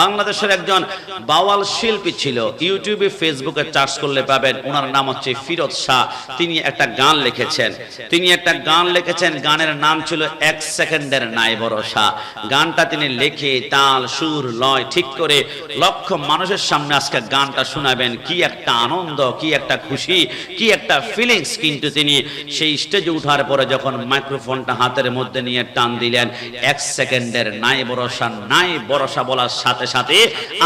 বাংলাদেশের একজন বাওয়াল শিল্পী ছিল। ইউটিউবে, ফেসবুকে চার্জ করলে পাবেন। ওনার নাম হচ্ছে ফিরোজ শাহ। তিনি একটা গান লিখেছেন। তিনি একটা গান লিখেছেন। গানের নাম ছিল এক সেকেন্ডের নাই ভরসা গানটা তিনি লিখে তাল, সুর, লয় ঠিক করে লক্ষ মানুষের সামনে আজকে গানটা শোনাবেন। কি একটা আনন্দ, কি একটা খুশি, কি একটা ফিলিংস কিন্তু তিনি সেই স্টেজে উঠার পরে যখন মাইক্রোফোনটা হাতের মধ্যে নিয়ে টান দিলেন, এক সেকেন্ডের নাই ভরসা নাই ভরসা বলার সাথে সাথে সাথে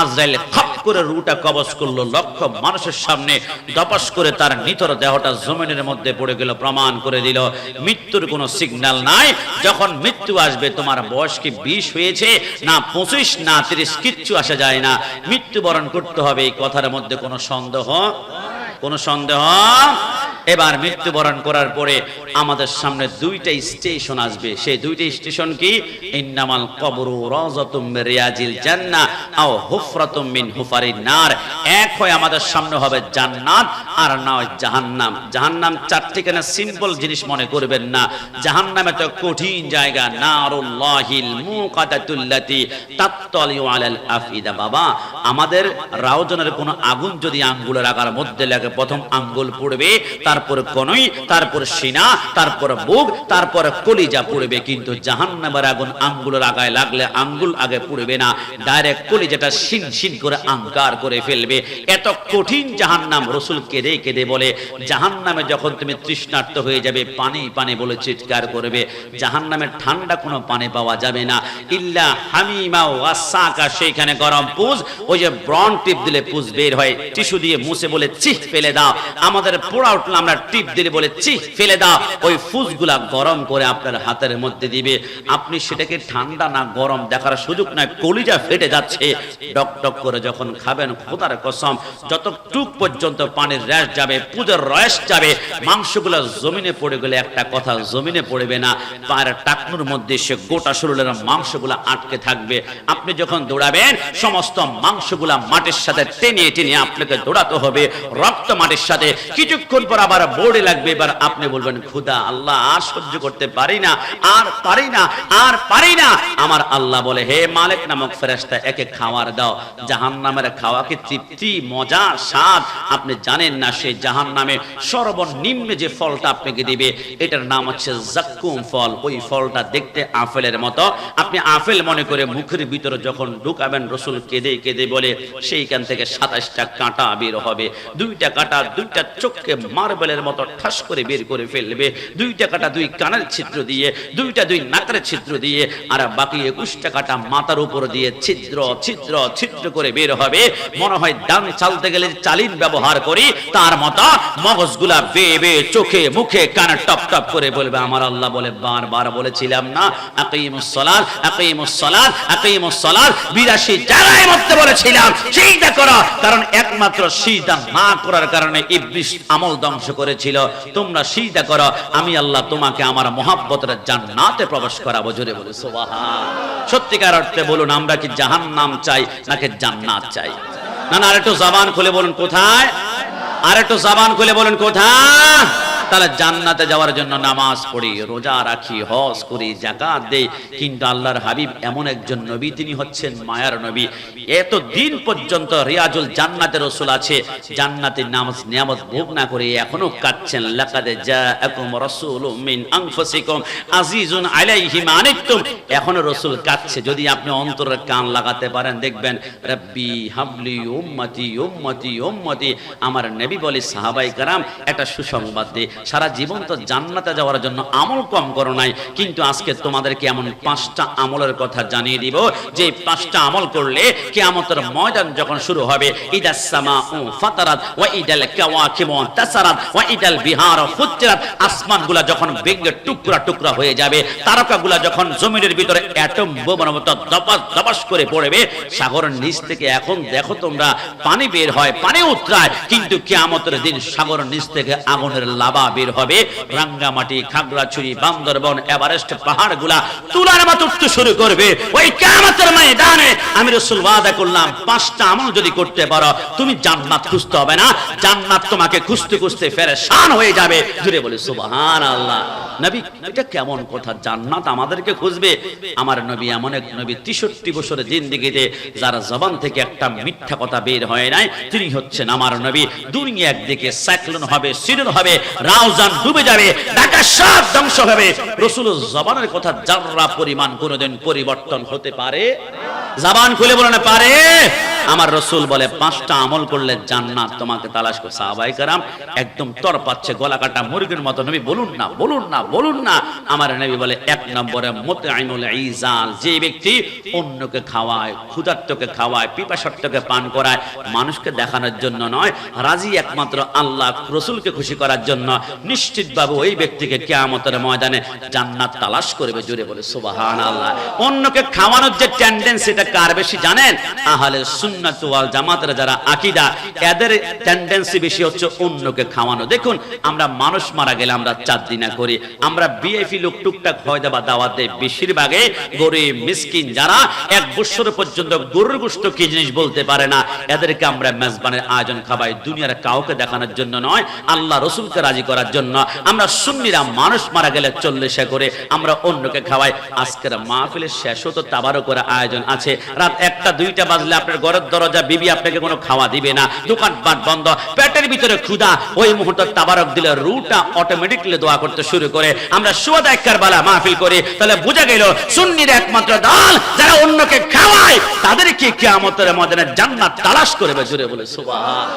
আজরাইল খপ করে রুটা কবজ করল লক্ষ মানুষের সামনে, দপাস করে তার নিতর দেহটা জমিনের মধ্যে পড়ে গেল, প্রমাণ করে দিল, মৃত্যুর কোনো সিগন্যাল নাই, যখন মৃত্যু আসবে তোমার বয়স কি বিশ হয়েছে, না পঁচিশ, না তিরিশ, কিচ্ছু আসা যায় না। মৃত্যুবরণ করতে হবে, এই কথার মধ্যে কোনো সন্দেহ? কোনো সন্দেহ? এবার মৃত্যুবরণ করার পরে আমাদের সামনে দুইটা স্টেশন আসবে। সেই দুইটা স্টেশন কি? ইন্নামাল কবরু রাজাতুম রিয়াজিল জান্নাহ আও হুফরাতুম মিন হুফারিন নার। এক হয় আমাদের সামনে হবে জান্নাত আর না হয় জাহান্নাম। জাহান্নাম চারটি কেন সিম্পল জিনিস মনে করবেন না। জাহান্নামে তো কঠিন জায়গা, নারুল্লাহিল মুকাদাতুল্লাতি তাত্তালিউ আলাল আফিদা বাবা, আমাদের রাউজনের কোনো আগুন যদি আঙ্গুলের আগার মধ্যে লাগে, প্রথম আঙ্গুল পড়বে তারপর কনই, তারপর সিনা, তারপর বুক, তারপর কলিজা পড়বে। কিন্তু জাহান্নামের আগুন আঙ্গুলের আগায় লাগলে আঙ্গুল আগে পড়বে না। ডাইরেক্ট কলিজাটা শিন শিন করে আঙ্কার করে ফেলবে। এত কঠিন জাহান্নাম রসুল কেঁদে কেঁদে বলে, জাহান্নামে যখন তুমি তৃষ্ণার্ত হয়ে যাবে, পানি পানি বলে চিৎকার করবে। জাহান্নামের ঠান্ডা কোনো পানি পাওয়া যাবে না। ইল্লা হামিমা ওয়াসাকা, সেইখানে গরম পুজ, ওই যে ব্রন টিপ দিলে পুজ বের হয়। টিস্যু দিয়ে মুছে বলে চিহ ফেলে দাও। আমাদের পোড়া উঠলে আমরা টিপ দিলে বলে চিহ ফেলে দাও। ওই ফুসগুলা গরম করে আপনার হাতের মধ্যে দিবে। আপনি সেটাকে ঠান্ডা না গরম দেখার সুযোগ নাই, কলিজা ফেটে যাচ্ছে। ডক ডক করে যখন খাবেন, খোদার কসম, যতটুক পর্যন্ত পানির র্যাশ যাবে, পুজোর রস যাবে, মাংসগুলো জমিনে পড়ে গেলে একটা কথা জমিনে পড়বে না। পায়ের টাকনুর মধ্যে সে গোটা শরীরের মাংসগুলো আটকে থাকবে। আপনি যখন দৌড়াবেন, সমস্ত মাংসগুলা মাটির সাথে টেনে টেনে আপনাকে দৌড়াতে হবে, রক্ত মাটির সাথে। কিছুক্ষণ পর আবার বোর্ডে লাগবে, এবার আপনি বলবেন, খুদা, আল্লাহ, আর সহ্য করতে পারি না, আর পারি না, আর পারি না। আমার আল্লাহ বলে, হে মালিক নামক ফেরেশতা, একে খাওয়ার দাও। জাহান্নামের খাওয়া কি তৃপ্তি, মজা, স্বাদ? আপনি জানেন না সেই জাহান্নামে সর্বনিম্ন যে ফলটা আপনাকে দিবে, এটার নাম হচ্ছে জাক্কুম ফল। ওই ফলটা দেখতে আপেলের মতো। আপনি আপেল মনে করে মুখের ভিতরে যখন ঢুকাবেন, রসুল কেঁদে কেঁদে বলে, সেইখান থেকে সাতাশটা কাঁটা বের হবে। দুইটা কাঁটা, দুইটা চোখকে মার্বেলের মতো ঠাস করে বের করে ফেলবে। দুইটা কাঁটা দুই কানের ছিদ্র দিয়ে, দুইটা দুই নাকের ছিদ্র দিয়ে, আর বাকি একুশটা কাঁটা মাথার উপর দিয়ে ছিদ্র ছিদ্র ছিদ্র করে বের হবে। মনে হয় ডান চালতে গেলে চালিন ব্যবহার করি, তার মতো মগজগুলা বে বে চোখে, মুখে, কানে টপ টপ করে বলবে, আমার আল্লাহ বলে, বারবার বলেছিলাম না, আকিমুস সালাত আকিমুস সালাত আকিমুস সালাত 82 জায়গায় মধ্যে বলেছিলাম, সেইটা করো। কারণ একমাত্র সিজদা না করার কারণে ইবলিস আমল ধ্বংস করেছিল, তোমরা সিজদা করো, আমি আল্লাহ তোমাকে আমার মহাব্বতের জান্নাতে প্রবেশ করাবো, জোরে বলে সুবহান সত্যিকার অর্থে বলুন, আমরা কি জাহান্নাম চাই নাকি জান্নাত চাই? না না, আরেকটু জবান খুলে বলুন, কোথায়? আরেকটু জবান খুলে বলুন, কোথায়? তাহলে জান্নাতে যাওয়ার জন্য নামাজ পড়ি, রোজা রাখি, হজ করি জাকাত দেই। কিন্তু আল্লাহর হাবিব এমন একজন নবী, তিনি হচ্ছেন মায়ার নবী। এত দিন পর্যন্ত রিয়াজুল জান্নাতের রসুল আছে। জান্নাতের নামাজ, নিয়ামত ভোগ না করে এখনও কাটছেন লাকাদে জাআকুম রাসূলুম মিন আনফুসিকুম আজিজুন আলাইহি মা এখনও রসুল কাটছে যদি আপনি অন্তরের কান লাগাতে পারেন, দেখবেন, রব্বি হাবলি উম্মতি উম্মতি উম্মতি। আমার নবী বলে, সাহাবাই কারাম, একটা সুসংবাদ দে। সারা জীবন তো জান্নাতে যাওয়ার জন্য আমল কম করো নাই, কিন্তু আজকে তোমাদেরকে এমন পাঁচটা আমলের কথা জানিয়ে দিব যে পাঁচটা আমল করলে কিয়ামতের ময়দান যখন শুরু হবে ফাতারাত ওয়া ইদাল কাওয়াকিবু তাসারাত ওয়া ইদাল বিহার যখন টুকরা টুকরা হয়ে যাবে যখন জমিনের ভিতরে অ্যাটম বোমার মতো দপাস দপাস করে পড়বে, সাগরের নিচ থেকে এখন দেখো তোমরা, পানি বের হয়, পানি উতরায়, কিন্তু কিয়ামতের দিন সাগরের নিচ থেকে আগুনের লাভা বের হবে। রাঙ্গামাটি, খাগড়াছড়ি, বান্দরবন, এভারেস্ট পাহাড়গুলা তুলার মতো উঠতে শুরু করবে। ওই কিয়ামতের ময়দানে আমি রাসূল ওয়াদা করলাম, পাঁচটা আমল যদি করতে পারো, তুমি জান্নাত খুঁজতে হবে না। জান্নাত তোমাকে খুঁজতে খুঁজতে ফেরেশান হয়ে যাবে। জুড়ে বলে, সুবহানাল্লাহ। নবী, এটা কেমন কথা? জান্নাত আমাদেরকে খুঁজবে। আমার নবী এমন এক নবী তেষট্টি বছরের জিন্দিগিতে, যার জবান থেকে একটা মিথ্যা কথা বের হয় নাই। তিনি হচ্ছেন আমার নবী। দুনিয়া একদিকে সাইক্লোন হবে সিরন হবে। রাউজান ডুবে যাবে ঢাকা সব ধ্বংস হবে। রসুল জবানের কথা যার্রা পরিমাণ কোনোদিন পরিবর্তন হতে পারে? জবান খুলে বলে পারে? আমার রসুল বলে, পাঁচটা আমল করলে জান্নাত তোমাকে তালাশ করে সাহাবাই কারাম একদম তর পাচ্ছে গলা কাটা, মুরগির মতো। নবী বলুন না বলুন না বলুন না। আমার নবী বলে, এক নম্বরে মতে আইনুল ইজাল, যে ব্যক্তি অন্যকে খাওয়ায়, ক্ষুধার্তকে খাওয়ায় পিপাসত্বকে পান করায়, মানুষকে দেখানোর জন্য নয়, রাজি একমাত্র আল্লাহ, রসুলকে খুশি করার জন্য নিশ্চিতভাবে ওই ব্যক্তিকে কেয়ামতের ময়দানে জান্নাত তালাশ করবে জুড়ে বলে সুবাহান আল্লাহ অন্যকে খাওয়ানোর যে টেন্ডেন্সি এটা কার বেশি জানেন? আহলে যারা আকীদা, এদের টেন্ডেন্সি বেশি হচ্ছে অন্যকে খাওয়ানো। দেখুন, আমরা মানুষ মারা গেলে আমরা চার দিনা করি। আমরা বিএফি লোক টুকটাক হয় দেবা দেয়। বেশিরভাগে গরিব, মিসকিন যারা এক বছর পর্যন্ত গরুর কি জিনিস বলতে পারে না। এদেরকে আমরা মেজবানের আয়োজন খাবাই। দুনিয়ার কাউকে দেখানোর জন্য নয়, আল্লাহ রসুলকে রাজি করার জন্য। আমরা সুন্নিরা মানুষ মারা গেলে চল্লিশে করে আমরা অন্যকে খাওয়াই। আজকের মাহফিলের শেষ হতো তাবারও করে আয়োজন আছে। রাত একটা, দুইটা বাজলে আপনার ঘরের দরজা বিবি আপনাকে কোনো খাওয়া দিবে না, দোকানপাট বন্ধ, পেটের ভিতরে ক্ষুধা। ওই মুহূর্তে তাবারক দিলে রুটা অটোমেটিকলি দোয়া করতে শুরু করে। আমরা সুয়াদা একবার বেলা মাহফিল করি। তাহলে বোঝা গেল, সুন্নির একমাত্র দল, যারা অন্যকে খাওয়ায়, তাদেরকে কিয়ামতের ময়দানে জান্নাত তালাশ করবে জুড়ে বলে, সুবহান।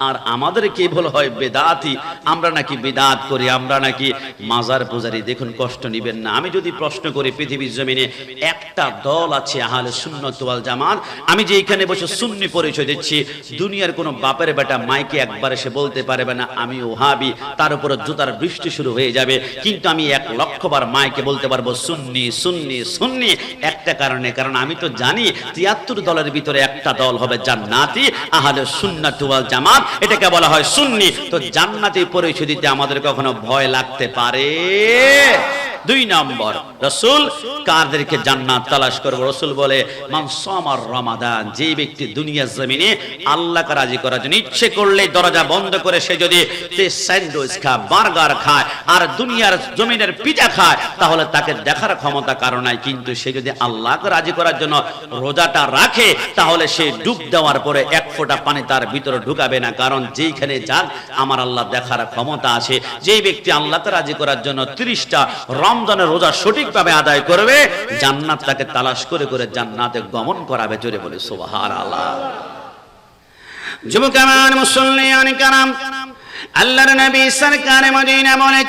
আর আমাদের কি বল হয়? বেদাতি। আমরা নাকি বেদাত করি, আমরা নাকি মাজার পূজারি। দেখুন, কষ্ট নিবেন না। আমি যদি প্রশ্ন করি পৃথিবীর জমিনে, একটা দল আছে আহলে সুন্নত ওয়াল জামাত। আমি যে এখানে বসে সুন্নি পরিচয় দিচ্ছি, দুনিয়ার কোনো বাপের বেটা মাইকে একবার এসে বলতে পারবে না, আমি ওহাবি। তার উপরে জুতার বৃষ্টি শুরু হয়ে যাবে। কিন্তু আমি এক লক্ষবার মাইকে বলতে পারব, সুন্নি সুন্নি সুন্নি। একটা কারণে, কারণ আমি তো জানি, তিয়াত্তর দলের ভিতরে একটা দল হবে জান্নাতি, আহলে সুন্নাত ওয়াল জামাত। এটাকে বলা হয় সুন্নি। তো জান্নাতি পরিচয় দিতে আমাদের কখনো ভয় লাগতে পারে? দুই নম্বর, রসুল কাদেরকে জান্নাত তালাশ করব? রসুল বলে মানসামার রমাদান, যে ব্যক্তি দুনিয়ার জমিনে আল্লাহকে রাজি করার জন্য ইচ্ছে করলে দরজা বন্ধ করে সে যদি স্যান্ডউইচ খায়, বার্গার খায় আর দুনিয়ার জমিনের পিঠা খায়, তাহলে তাকে দেখার ক্ষমতা কারণ নাই। কিন্তু সে যদি আল্লাহকে রাজি করার জন্য রোজাটা রাখে, তাহলে সে ডুব দেওয়ার পরে এক ফোঁটা পানি তার ভিতরে ঢুকাবে না। কারণ যেইখানে যাক, আমার আল্লাহ দেখার ক্ষমতা আছে। যেই ব্যক্তি আল্লাহকে রাজি করার জন্য তিরিশটা রমজানের রোজা সঠিকভাবে আদায় করবে, জান্নাত তাকে তালাশ করে করে জান্নাতে গমন করাবে জোরে বলে সোহার আল্লাহ যুবকান মুসল্লিয়ান কারাম আল্লাহর নবী সরকার মদিনা বলে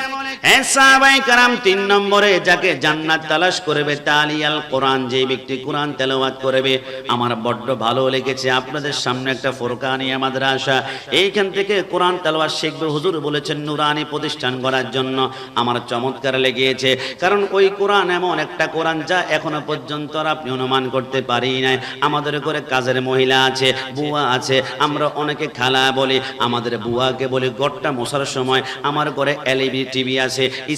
কারাম তিন নম্বরে যাকে জান্নাত করবে তালিয়াল কোরআন, যে ব্যক্তি করবে। আমার বড্ড ভালো লেগেছে। আপনাদের সামনে একটা এইখান থেকে কোরআন হুজুর বলেছেন, নুরানি প্রতিষ্ঠান করার জন্য আমার চমৎকার লেগেছে। কারণ ওই কোরআন এমন একটা কোরআন যা এখনও পর্যন্ত আপনি অনুমান করতে পারি নাই। আমাদের করে কাজের মহিলা আছে, বুয়া আছে, আমরা অনেকে খালা বলি। আমাদের বুয়াকে বলি গড়টা মশার সময় আমার ঘরে এলইডি, টিভি আছে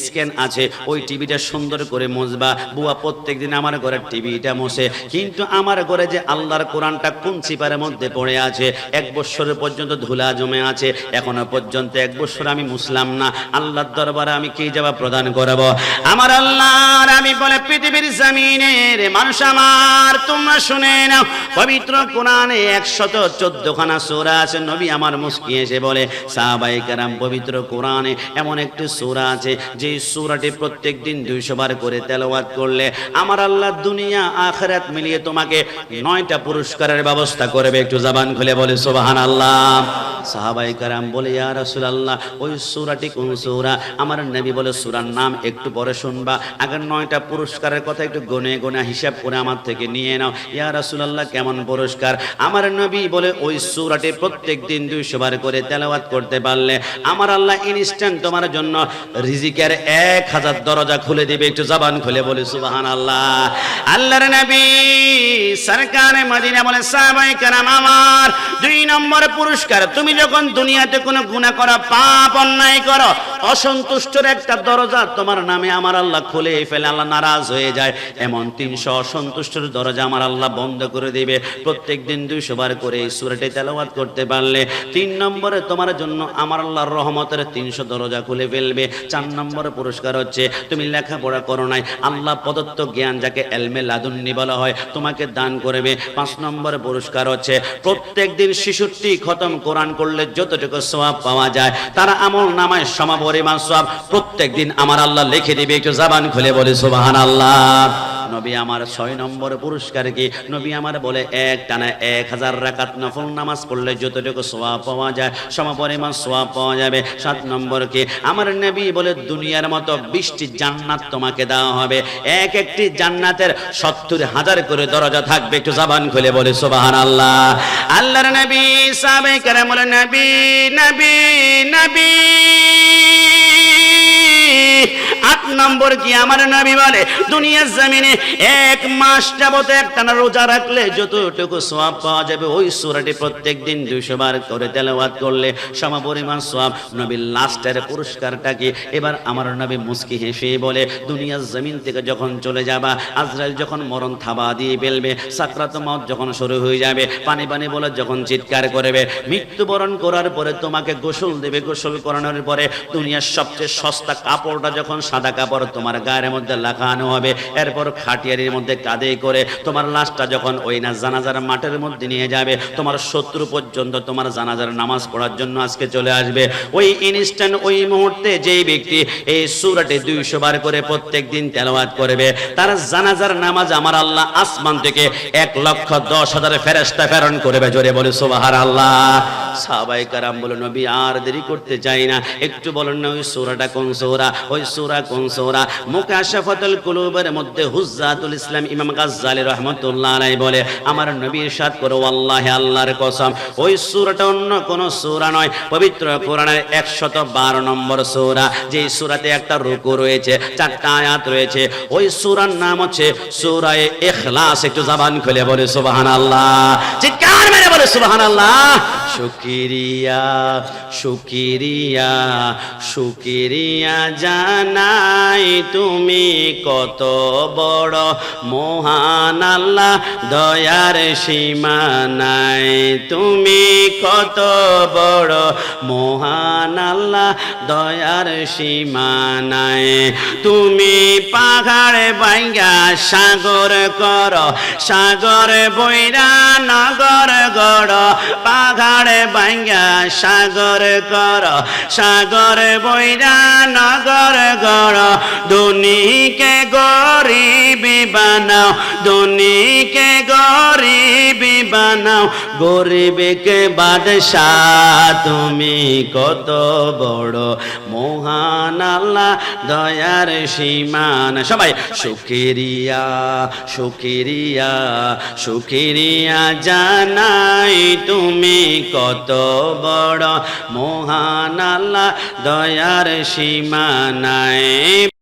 স্ক্যান আছে, ওই টিভিটা সুন্দর করে মুছবা। বুয়া, প্রত্যেকদিন আমার ঘরে টিভিটা মোছে। কিন্তু আমার ঘরে যে আল্লাহর কোরআনটা কোন চিপারের মধ্যে পড়ে আছে, এক বছরের পর্যন্ত ধুলা জমে আছে, এখনও পর্যন্ত এক বছর আমি মুসলাম না। আল্লাহর দরবারে আমি কি জবাব প্রদান করব? আমার আল্লাহর, আমি বলে পৃথিবীর জমিনের মানুষ আমার, তোমরা শুনে নাও। পবিত্র কোরআনে একশত চোদ্দ খানা সূরা আছে, নবী আমার মুস্কি এসে বলে সাহাবাই কারাম, পবিত্র কোরআনে এমন একটি সূরা আছে, যে সূরাটি প্রত্যেক দিন দুইশো বার করে তেলাওয়াত করলে আমার আল্লাহ দুনিয়া, আখিরাত মিলিয়ে তোমাকে নয়টা পুরস্কারের ব্যবস্থা করবে। একটু জবান খুলে বলে, সুবহানাল্লাহ। সাহাবাই কারাম বলে, ইয়া রাসূলুল্লাহ, ওই সূরাটি কোন সূরা? আমার নবী বলে, সূরার নাম একটু পরে শুনবা। আগের নয়টা পুরস্কারের কথা একটু গনে গনে হিসাব করে আমার থেকে নিয়ে নাও। ইয়া রাসূলুল্লাহ, কেমন পুরস্কার? আমার নবী বলে, ওই সূরাটি প্রত্যেক দিন দুইশো বার করে তেলাওয়াত করতে পারলে আমার আল্লাহ ইনস্ট্যান্ট তোমার জন্য রিজিকের এক হাজার দরজা খুলে দিবে, একটু জবান খুলে বলে, সুবহানাল্লাহ। আল্লাহর নবী সরকারে মদিনা বলে সাহাবাই কেরাম, আমার দুই নম্বর পুরস্কার, তুমি যখন দুনিয়াতে কোনো গুনাহ করো, পাপ অন্যায় করো অসন্তুষ্টর একটা দরজা তোমার নামে আমার আল্লাহ খুলে ফেলে, আল্লাহ নারাজ হয়ে যায়। এমন তিনশো অসন্তুষ্টর দরজা আমার আল্লাহ বন্ধ করে দিবে। প্রত্যেক দিন দুইশো বার করে সুরাটি তেলাওয়াত করতে পারলে তিন নম্বরে তোমার জন্য আমার আল্লাহর রহমতের তিনশো দরজা খুলে ফেলবে। চার নম্বরে পুরস্কার হচ্ছে, তুমি লেখাপড়া করো নাই, আল্লাহ প্রদত্ত জ্ঞান যাকে এলমে লাদুন্নি বলা হয়, তোমাকে দান করবে। পাঁচ নম্বরে পুরস্কার হচ্ছে প্রত্যেক দিন শিশুটি খতম কোরআন করলে যতটুকু সোয়াব পাওয়া যায়, তারা আমল নামায় সমাপরিমাণ সোয়াব প্রত্যেক দিন আমার আল্লাহ লিখে দিবে, একটু জাবান খুলে বলে সুবাহান আল্লাহ নবী আমার ছয় নম্বর পুরস্কার কি? নবী আমার বলে, এক টানা এক হাজার রাকাত নফল নামাজ পড়লে যতটুকু সোয়াব পাওয়া যায়, সমপরিমাণ সোয়াব পাওয়া যাবে। সাত নম্বর কি? আমার নবী বলে, দুনিয়ার মতো বিশটি জান্নাত তোমাকে দেওয়া হবে। এক একটি জান্নাতের সত্তর হাজার করে দরজা থাকবে, একটু জাবান খুলে বলে সুবাহান আল্লাহ আল্লাহর নবী সাবে করে নবী নবী নবী। নম্বর কি আমার নবী বলে? দুনিয়ার জমিনে এক মাস যাবত একটানা রোজা রাখলে যতটুকু সোয়াব পাওয়া যাবে, ওই সুরাটি প্রত্যেক দিন দুইশো বার করে তেলাওয়াত করলে সমপরিমাণ সোয়াব নবীর লাস্টের পুরস্কারটা কি? এবার আমার নবী মুস্কি হেসে বলে, দুনিয়ার জমিন থেকে যখন চলে যাবা, আজরাইল যখন মরণ থাবা দিয়ে ফেলবে, সাকরাত মত যখন শুরু হয়ে যাবে, পানি পানি বলে যখন চিৎকার করবে, মৃত্যুবরণ করার পরে তোমাকে গোসল দেবে। গোসল করানোর পরে দুনিয়ার সবচেয়ে সস্তা কাপড়টা যখন সাদা কাপড় তোমার গায়ের মধ্যে লাগানো হবে। এরপর খাটিয়ারির মধ্যে কাঁদে করে তোমার লাশটা যখন ওই না জানাজার মাঠের মধ্যে নিয়ে যাবে, তোমার শত্রু পর্যন্ত তোমার জানাজার নামাজ পড়ার জন্য আজকে চলে আসবে। ওই ইনস্ট্যান্ট ওই মুহূর্তে যেই ব্যক্তি এই সুরাটে দুইশো বার করে প্রত্যেক দিন তেলাওয়াত করবে, তার জানাজার নামাজ আমার আল্লাহ আসমান থেকে এক লক্ষ দশ হাজার ফেরেস্তা প্রেরণ করবে। জোরে বলে সোবাহার আল্লাহ সাহাবাই কারাম বলে, নবী, আর দেরি করতে চাই না। একটু বলেন না, ওই সুরাটা কোন সূরা? ওই সুরা কোন সূরা মুকাশাফাতুল কুলুবের মধ্যে হুজ্জাতুল ইসলাম ইমাম গাজ্জালি রাহমাতুল্লাহ আলাইহি বলে, আমার নবী ইরশাদ করে, ওয়াল্লাহি আল্লাহর কসম। ওই সূরাটা অন্য কোন সূরা নয়, পবিত্র কোরআনের 112 নম্বর সূরা, যেই সূরাতে একটা রুকু রয়েছে, চারটা আয়াত রয়েছে, ওই সূরার নাম হচ্ছে সূরায়ে ইখলাস। একটু জবান খুলে বলে, সুবহানাল্লাহ। চিৎকার মেরে বলে, সুবহানাল্লাহ। শুকিরিয়া শুকিরিয়া শুকিরিয়া জানাই তুমি কত বড় মহান আল্লাহ, দয়ার সীমা নাই। তুমি কত বড় মহান আল্লাহ, দয়ার সীমা নাই। তুমি পাহাড় বাইঙ্গা সাগর কর, সাগর বৈরা নগর গড়, পাহাড় বাইঙ্গা সাগর কর, সাগর বৈরা নগর গড়। দুনিকে গরিবি বানাও দুনিকে গরিবি বানাও। গরিবকে বাদশাহ তুমি কত বড়। মহান আল্লাহ দয়ার সীমান। সবাই শুকিরিয়া শুকিরিয়া শুকিরিয়া জানাই তুমি কত বড় মহান আল্লাহ দয়ার সীমা নাই